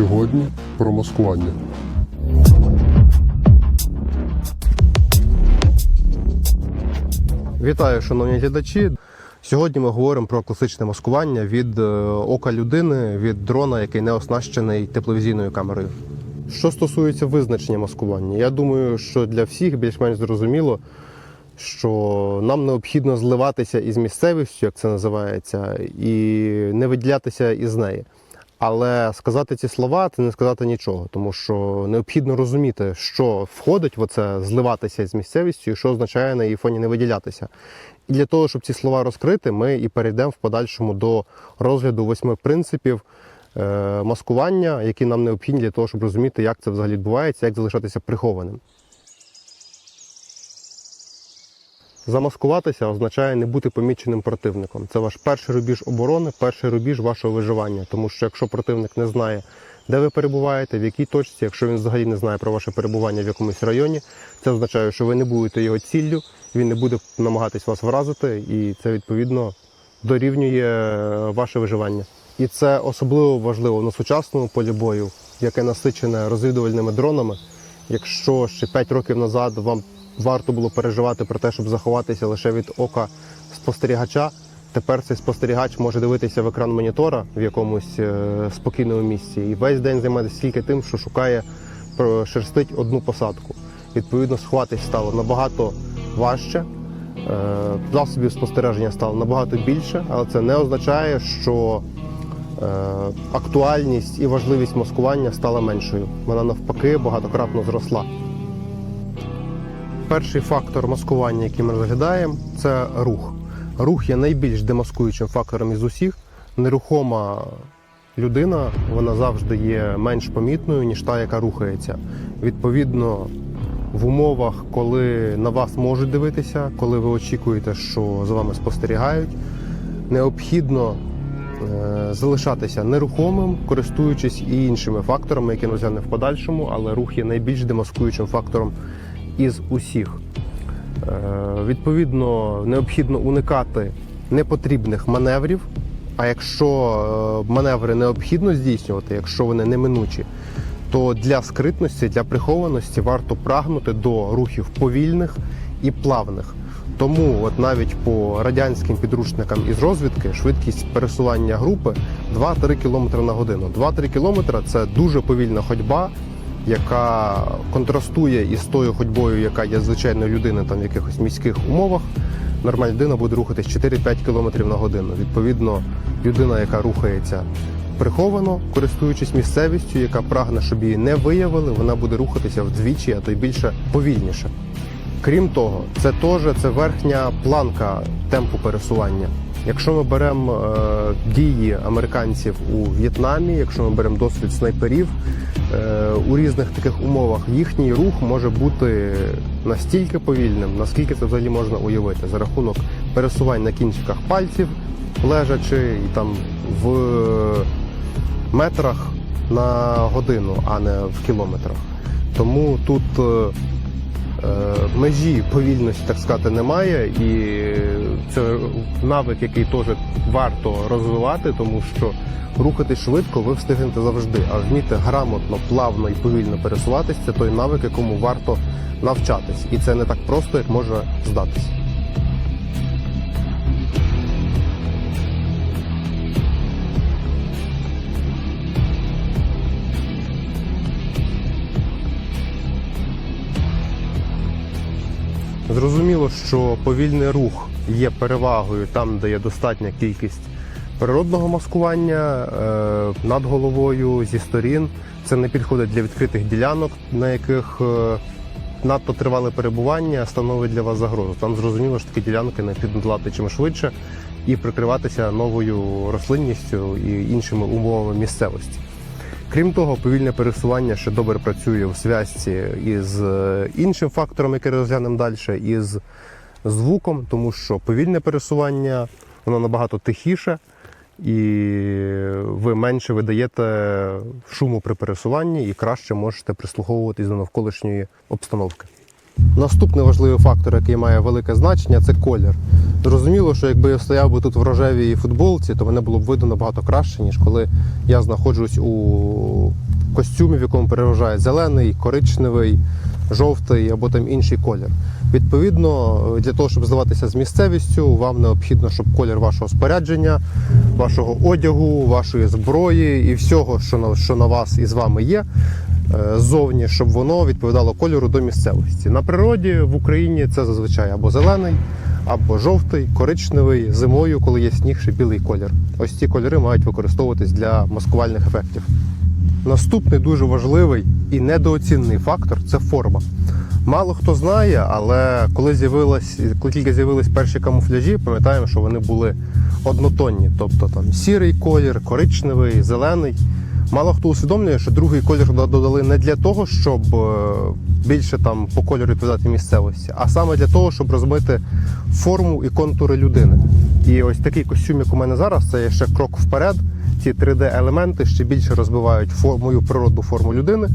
Сьогодні про маскування. Вітаю, шановні глядачі. Сьогодні ми говоримо про класичне маскування від е, ока людини, від дрона, який не оснащений тепловізійною камерою. Що стосується визначення маскування, я думаю, що для всіх більш-менш зрозуміло, що нам необхідно зливатися із місцевістю, як це називається, і не виділятися із неї. Але сказати ці слова це не сказати нічого, тому що необхідно розуміти, що входить в оце зливатися з місцевістю, і що означає на її фоні не виділятися. І для того, щоб ці слова розкрити, ми і перейдемо в подальшому до розгляду восьми принципів е, маскування, які нам необхідні для того, щоб розуміти, як це взагалі відбувається, як залишатися прихованим. Замаскуватися означає не бути поміченим противником. Це ваш перший рубіж оборони, перший рубіж вашого виживання. Тому що якщо противник не знає, де ви перебуваєте, в якій точці, якщо він взагалі не знає про ваше перебування в якомусь районі, це означає, що ви не будете його ціллю, він не буде намагатись вас вразити, і це відповідно дорівнює е, ваше виживання. І це особливо важливо на сучасному полі бою, яке насичене розвідувальними дронами. Якщо ще 5 років назад вам варто було переживати про те, щоб заховатися лише від ока спостерігача, тепер цей спостерігач може дивитися в екран монітора в якомусь е, спокійному місці і весь день займатися тільки тим, що шукає прошерстить одну посадку. Відповідно, сховатись стало набагато важче. е, Засобів спостереження стало набагато більше, але це не означає, що е, актуальність і важливість маскування стала меншою. Вона навпаки багатократно зросла. Перший фактор маскування, який ми розглядаємо, це рух. Рух є найбільш демаскуючим фактором із усіх. Нерухома людина вона завжди є менш помітною, ніж та, яка рухається. Відповідно, в умовах, коли на вас можуть дивитися, коли ви очікуєте, що за вами спостерігають, необхідно е, залишатися нерухомим, користуючись і іншими факторами, які розглянемо в подальшому, але рух є найбільш демаскуючим фактором із усіх. Е, Відповідно, необхідно уникати непотрібних маневрів. А якщо е, маневри необхідно здійснювати, якщо вони неминучі, то для скритності, для прихованості варто прагнути до рухів повільних і плавних. Тому, от навіть по радянським підручникам із розвідки, швидкість пересування групи 2-3 км на годину. 2-3 км це дуже повільна ходьба, яка контрастує із тою ходьбою, яка є звичайною людини там в якихось міських умовах. Нормальна людина буде рухатись 4-5 км на годину. Відповідно, людина, яка рухається приховано, користуючись місцевістю, яка прагне, щоб її не виявили, вона буде рухатися вдвічі, а то й більше повільніше. Крім того, це теж це верхня планка темпу пересування. Якщо ми беремо е, дії американців у В'єтнамі, якщо ми беремо досвід снайперів е, у різних таких умовах, їхній рух може бути настільки повільним, наскільки це взагалі можна уявити, за рахунок пересувань на кінчиках пальців, лежачи і там в метрах на годину, а не в кілометрах. Тому тут е, межі повільності, так сказати, немає, і це навик, який теж варто розвивати, тому що рухати швидко ви встигнете завжди, а вміти грамотно, плавно і повільно пересуватись це той навик, якому варто навчатись, і це не так просто, як може здатись. Зрозуміло, що повільний рух є перевагою там, де є достатня кількість природного маскування е, над головою зі сторін. Це не підходить для відкритих ділянок, на яких е, надто тривале перебування становить для вас загрозу. Там зрозуміло, що такі ділянки необхідно долати чим швидше і прикриватися новою рослинністю і іншими умовами місцевості. Крім того, повільне пересування ще добре працює в зв'язці із е, іншим фактором, який розглянемо далі, із звуком, тому що повільне пересування воно набагато тихіше, і ви менше видаєте шуму при пересуванні і краще можете прислуховуватись до навколишньої обстановки. Наступний важливий фактор, який має велике значення, це колір. Зрозуміло, що якби я стояв би тут в рожевій футболці, то мене було б видно набагато краще, ніж коли я знаходжусь у костюмі, в якому переважає зелений, коричневий, жовтий або там інший колір. Відповідно, для того, щоб здаватися з місцевістю, вам необхідно, щоб колір вашого спорядження, вашого одягу, вашої зброї і всього, що на, що на вас і з вами є, е, ззовні, щоб воно відповідало кольору до місцевості. На природі в Україні це зазвичай або зелений, або жовтий, коричневий, зимою, коли є сніг, ще білий колір. Ось ці кольори мають використовуватись для маскувальних ефектів. Наступний дуже важливий і недооцінений фактор це форма. Мало хто знає, але коли з'явилась, коли тільки з'явились перші камуфляжі, пам'ятаємо, що вони були однотонні, тобто там сірий колір, коричневий, зелений. Мало хто усвідомлює, що другий колір додали не для того, щоб е, більше там по кольору відповідати місцевості, а саме для того, щоб розмити форму і контури людини. І ось такий костюм, як у мене зараз, це є ще крок вперед. Ці 3D-елементи ще більше розбивають мою природну форму людини,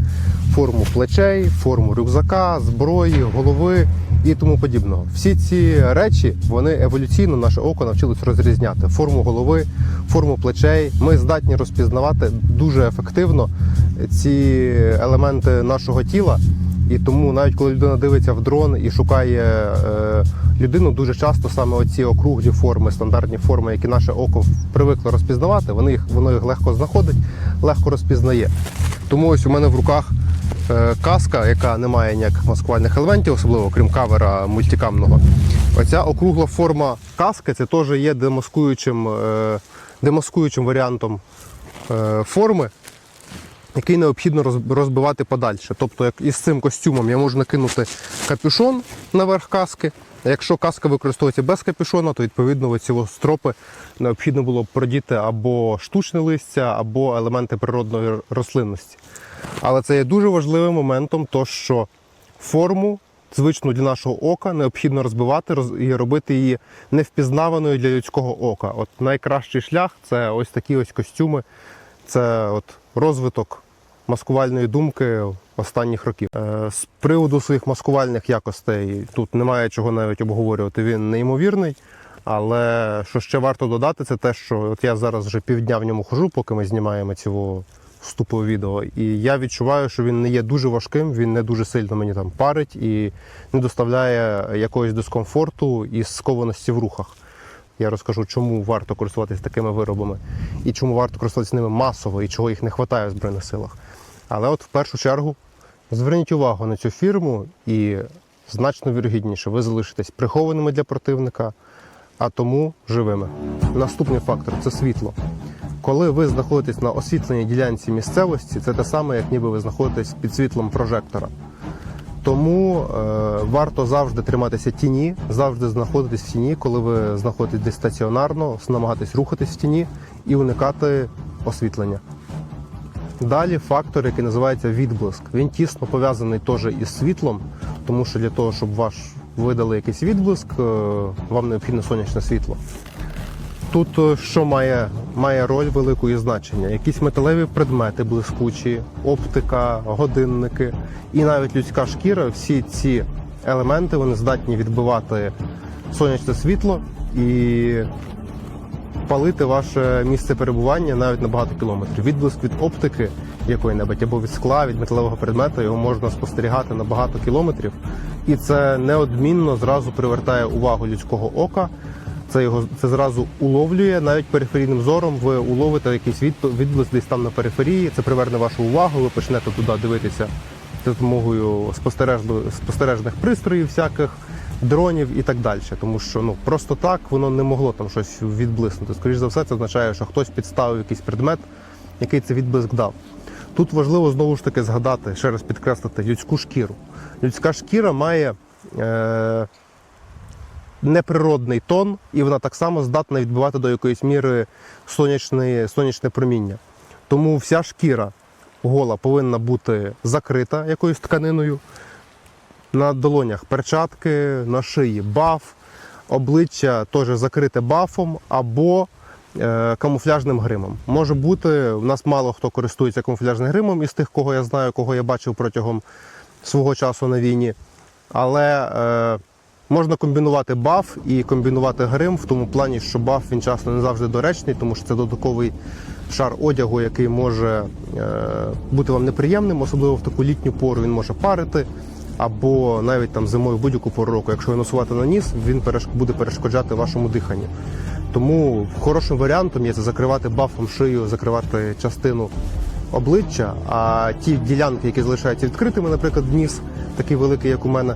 форму плечей, форму рюкзака, зброї, голови і тому подібного. Всі ці речі вони еволюційно наше око навчилось розрізняти форму голови, форму плечей. Ми здатні розпізнавати дуже ефективно ці елементи нашого тіла. І тому навіть коли людина дивиться в дрон і шукає е, людину, дуже часто саме оці округлі форми, стандартні форми, які наше око привикло розпізнавати, вони їх воно їх легко знаходить, легко розпізнає. Тому ось у мене в руках е, каска, яка не має ніяких маскувальних елементів, особливо крім кавера мультикамного. Оця округла форма каски це теж є демаскуючим, е, демаскуючим варіантом е, форми який необхідно розбивати подальше. Тобто, як із цим костюмом я можу накинути капюшон наверх каски. Якщо каска використовується без капюшона, то відповідно ось стропи необхідно було б продіти або штучне листя, або елементи природної рослинності. Але це є дуже важливим моментом, то що форму, звичну для нашого ока, необхідно розбивати і робити її невпізнаваною для людського ока. От найкращий шлях це ось такі ось костюми. Це от розвиток маскувальної думки останніх років. Е, З приводу своїх маскувальних якостей тут немає чого навіть обговорювати. Він неймовірний. Але що ще варто додати, це те, що от я зараз вже півдня в ньому хожу, поки ми знімаємо цього вступове відео. І я відчуваю, що він не є дуже важким, він не дуже сильно мені там парить і не доставляє якогось дискомфорту і скованості в рухах. Я розкажу, чому варто користуватися такими виробами і чому варто користуватися ними масово і чого їх не вистачає в Збройних силах. Але от в першу чергу зверніть увагу на цю фірму і значно вірогідніше ви залишитесь прихованими для противника, а тому живими. Наступний фактор це світло. Коли ви знаходитесь на освітленій ділянці місцевості, це те саме, як ніби ви знаходитесь під світлом прожектора. Тому е, варто завжди триматися тіні, завжди знаходитись в тіні, коли ви знаходитесь десь стаціонарно, намагатись рухатись в тіні і уникати освітлення. Далі фактор, який називається відблиск. Він тісно пов'язаний теж із світлом, тому що для того, щоб ваш видали якийсь відблиск, е, вам необхідне сонячне світло. Тут е, що має, має роль велику і значення? Якісь металеві предмети блискучі, оптика, годинники і навіть людська шкіра, всі ці елементи вони здатні відбивати сонячне світло і палити ваше місце перебування навіть на багато кілометрів. Відблиск від оптики якої-небудь або від скла, від металевого предмету його можна спостерігати на багато кілометрів, і це неодмінно зразу привертає увагу людського ока. Це його це зразу уловлює навіть периферійним зором. Ви уловите якийсь від, відблиск десь там на периферії. Це приверне вашу увагу. Ви почнете туди дивитися за допомогою спостережних пристроїв, всяких дронів і так далі. Тому що ну просто так воно не могло там щось відблиснути. Скоріше за все, це означає, що хтось підставив якийсь предмет, який це відблиск дав. Тут важливо знову ж таки згадати, ще раз підкреслити людську шкіру. Людська шкіра має. Е- неприродний тон, і вона так само здатна відбивати до якоїсь міри сонячне, сонячне проміння. Тому вся шкіра гола повинна бути закрита якоюсь тканиною. На долонях перчатки, на шиї баф, обличчя теж закрите бафом або е, камуфляжним гримом. Може бути, в нас мало хто користується камуфляжним гримом із тих, кого я знаю, кого я бачив протягом свого часу на війні. але е, можна комбінувати баф і комбінувати грим в тому плані, що баф він часто не завжди доречний, тому що це додатковий шар одягу, який може е, бути вам неприємним, особливо в таку літню пору він може парити. Або навіть там зимою будь-яку пору року, якщо його насувати на ніс, він буде перешкоджати вашому диханню. Тому хорошим варіантом є це закривати бафом шию, закривати частину обличчя, а ті ділянки, які залишаються відкритими, наприклад, ніс, такий великий, як у мене,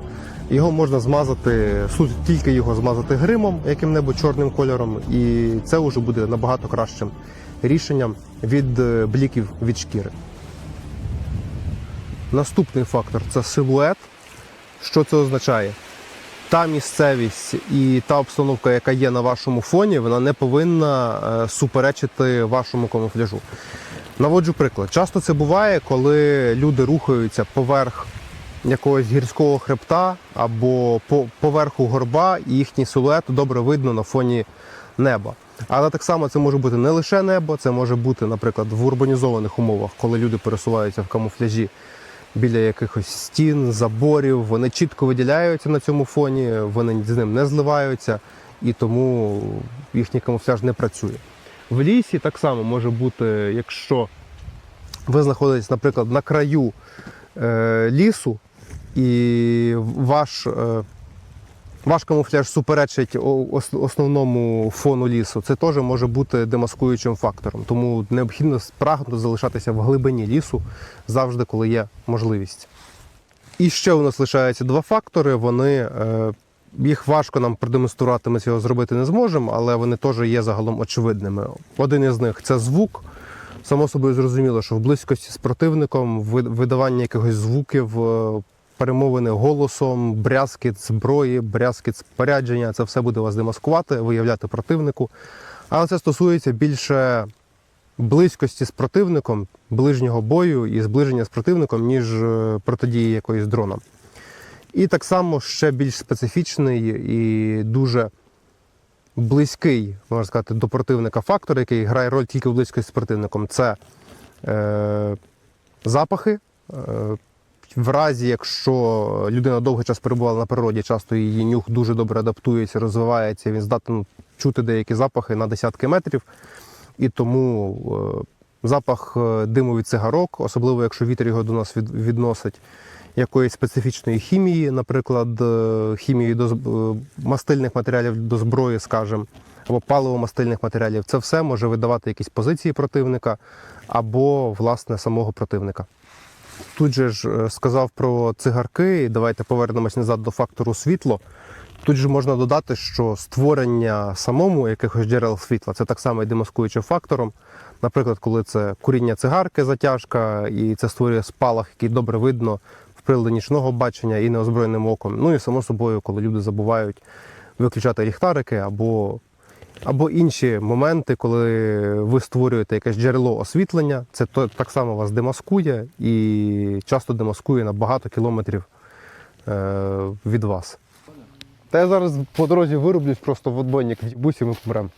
його можна змазати, суть тільки його змазати гримом, яким-небудь чорним кольором, і це вже буде набагато кращим рішенням від е, бліків від шкіри. Наступний фактор це силует. Що це означає? Та місцевість і та обстановка, яка є на вашому фоні, вона не повинна е, суперечити вашому камуфляжу. Наводжу приклад. Часто це буває, коли люди рухаються поверх якогось гірського хребта або по поверху горба, і їхній силует добре видно на фоні неба. Але так само це може бути не лише небо, це може бути, наприклад, в урбанізованих умовах, коли люди пересуваються в камуфляжі біля якихось стін, заборів. Вони чітко виділяються на цьому фоні, вони з ним не зливаються, і тому їхній камуфляж не працює. В лісі так само може бути, якщо ви знаходитесь, наприклад, на краю е, лісу, і ваш, е, ваш камуфляж суперечить основному фону лісу, це теж може бути демаскуючим фактором. Тому необхідно прагнути залишатися в глибині лісу завжди, коли є можливість. І ще у нас лишаються два фактори. Вони е, їх важко нам продемонструвати, ми цього зробити не зможемо, але вони теж є загалом очевидними. Один із них це звук. Само собою зрозуміло, що в близькості з противником видавання якихось звуків, е, перемовини голосом, брязкіт зброї, брязкіт спорядження це все буде вас демаскувати, виявляти противнику. Але це стосується більше близькості з противником, ближнього бою і зближення з противником, ніж е, протидії якоїсь дроном. І так само ще більш специфічний і дуже близький, можна сказати, до противника фактор, який грає роль тільки в близькості з противником, це е, запахи. Е, в разі, якщо людина довгий час перебувала на природі, часто її нюх дуже добре адаптується, розвивається, він здатен чути деякі запахи на десятки метрів. І тому е, запах е, диму від цигарок, особливо якщо вітер його до нас відносить, якоїсь специфічної хімії, наприклад, е, хімії до мастильних матеріалів до зброї, скажімо, або паливо-мастильних матеріалів, це все може видавати якісь позиції противника або власне самого противника. Тут же ж е, сказав про цигарки, і давайте повернемось назад до фактору світло. Тут же можна додати, що створення самому якихось джерел світла це так само і демаскуючим фактором. Наприклад, коли це куріння цигарки, затяжка, і це створює спалах, який добре видно в приладі нічного бачення і неозброєним оком. Ну і само собою, коли люди забувають виключати ліхтарики або, або інші моменти, коли ви створюєте якесь джерело освітлення, це так само вас демаскує і часто демаскує на багато кілометрів е, від вас. Та я зараз по дорозі вирублюсь просто в отбойник, в і ми помремо.